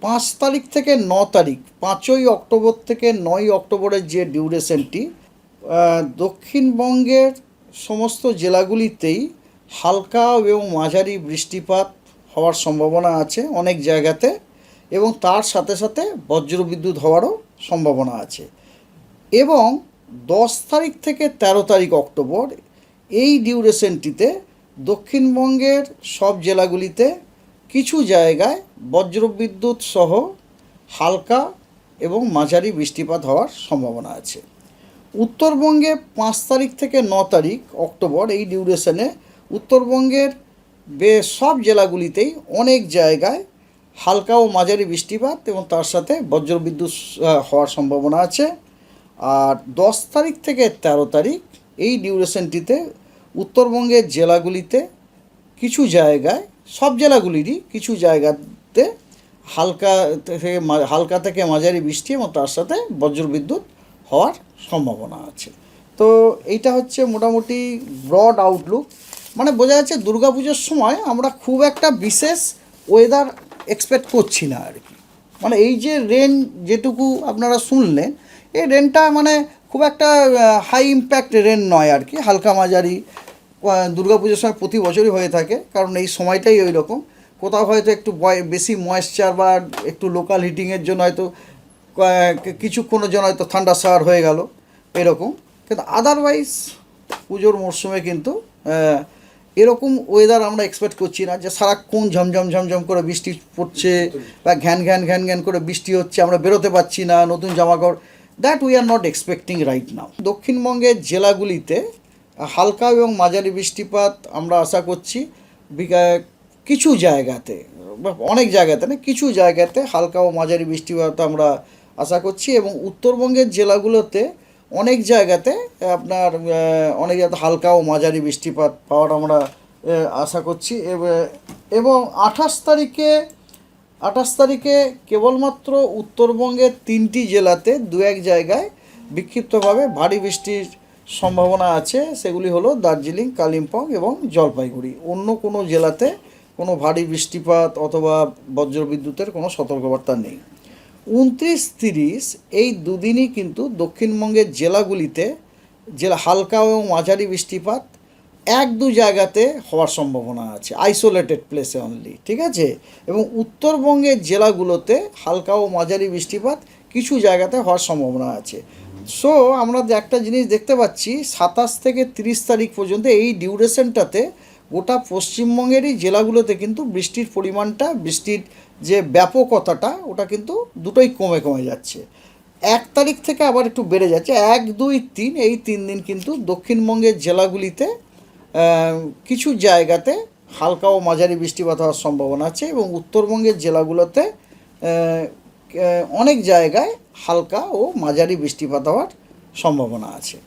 পাঁচ তারিখ থেকে ন তারিখ, পাঁচই অক্টোবর থেকে নয় অক্টোবরের যে ডিউরেশনটি দক্ষিণবঙ্গের সমস্ত জেলাগুলিতেই হালকা এবং মাঝারি বৃষ্টিপাত হওয়ার সম্ভাবনা আছে অনেক জায়গাতে এবং তার সাথে সাথে বজ্রবিদ্যুৎ হওয়ারও সম্ভাবনা আছে। এবং দশ তারিখ থেকে ১৩ তারিখ অক্টোবর এই ডিউরেশনটিতে দক্ষিণবঙ্গের সব জেলাগুলিতে কিছু জায়গায় বজ্রবিদ্যুৎ সহ হালকা এবং মাঝারি বৃষ্টিপাত হওয়ার সম্ভাবনা আছে। উত্তরবঙ্গে পাঁচ তারিখ থেকে ন তারিখ অক্টোবর এই ডিউরেশনে উত্তরবঙ্গের বেশ সব জেলাগুলিতেই অনেক জায়গায় হালকা ও মাঝারি বৃষ্টিপাত এবং তার সাথে বজ্রবিদ্যুৎ হওয়ার সম্ভাবনা আছে। আর দশ তারিখ থেকে ১৩ তারিখ এই ডিউরেশনটিতে উত্তরবঙ্গের জেলাগুলিতে কিছু জায়গায় সব জেলাগুলিরই কিছু জায়গাতে হালকা থেকে হালকা থেকে মাঝারি বৃষ্টি এবং তার সাথে বজ্রবিদ্যুৎ হওয়ার সম্ভাবনা আছে। তো এইটা হচ্ছে মোটামুটি ব্রড আউটলুক মানে বোঝা যাচ্ছে দুর্গাপুজোর সময় আমরা খুব একটা বিশেষ ওয়েদার এক্সপেক্ট করছি না আর কি। মানে এই যে রেন যেটুকু আপনারা শুনলেন, এই রেনটা মানে খুব একটা হাই ইম্প্যাক্ট রেন নয় আর কি। হালকা মাঝারি দুর্গাপুজোর সময় প্রতি বছরই হয়ে থাকে, কারণ এই সময়টাই ওই রকম কোথাও হয়তো একটু বেশি ময়েশ্চার বা একটু লোকাল হিটিংয়ের জন্য হয়তো কিছুক্ষণের জন্য হয়তো ঠান্ডা সার হয়ে গেল, এরকম। কিন্তু আদারওয়াইজ পুজোর মরশুমে কিন্তু এরকম ওয়েদার আমরা এক্সপেক্ট করছি না, যে সারাক্ষণ ঝমঝম ঝমঝম করে বৃষ্টি পড়ছে বা ঘ্যান ঘ্যান ঘ্যান ঘ্যান করে বৃষ্টি হচ্ছে, আমরা বেরোতে পারছি না, নতুন জামাকাপড় that we are not expecting right now দক্ষিণবঙ্গের জেলাগুলিতে হালকা এবং মাঝারি বৃষ্টিপাত আমরা আশা করছি। কিছু জায়গাতে, অনেক জায়গাতে না, কিছু জায়গাতে হালকা ও মাঝারি বৃষ্টিপাত আমরা আশা করছি এবং উত্তরবঙ্গের জেলাগুলোতে অনেক জায়গাতে, আপনার অনেক জায়গাতে হালকা ও মাঝারি বৃষ্টিপাত পাওয়ার আমরা আশা করছি। এবং আঠাশ তারিখে আঠাশ তারিখে কেবলমাত্র উত্তরবঙ্গের তিনটি জেলাতে দু এক জায়গায় বিক্ষিপ্তভাবে ভারী বৃষ্টির সম্ভাবনা আছে, সেগুলি হলো দার্জিলিং, কালিম্পং এবং জলপাইগুড়ি। অন্য কোনো জেলাতে কোনো ভারী বৃষ্টিপাত অথবা বজ্রবিদ্যুতের কোনো সতর্কবার্তা নেই। উনত্রিশ তিরিশ, এই দুদিনই কিন্তু দক্ষিণবঙ্গের জেলাগুলিতে জেলা হালকা এবং মাঝারি বৃষ্টিপাত এক দু জায়গাতে হওয়ার সম্ভাবনা আছে আইসোলেটেড প্লেসে অনলি ঠিক আছে? এবং উত্তরবঙ্গের জেলাগুলোতে হালকা ও মাঝারি বৃষ্টিপাত কিছু জায়গাতে হওয়ার সম্ভাবনা আছে। সো আমরা একটা জিনিস দেখতে পাচ্ছি, সাতাশ থেকে তিরিশ তারিখ পর্যন্ত এই ডিউরেশনটাতে গোটা পশ্চিমবঙ্গেরই জেলাগুলোতে কিন্তু বৃষ্টির পরিমাণটা, বৃষ্টির যে ব্যাপকতাটা, ওটা কিন্তু দুটোই কমে কমে যাচ্ছে। এক তারিখ থেকে আবার একটু বেড়ে যাচ্ছে। এক, দুই, তিন, এই তিন দিন কিন্তু দক্ষিণবঙ্গের জেলাগুলিতে কিছু জায়গাতে হালকা ও মাঝারি বৃষ্টিপাত হওয়ার সম্ভাবনা আছে এবং উত্তরবঙ্গের জেলাগুলোতে অনেক জায়গায় হালকা ও মাঝারি বৃষ্টিপাত হওয়ার সম্ভাবনা আছে।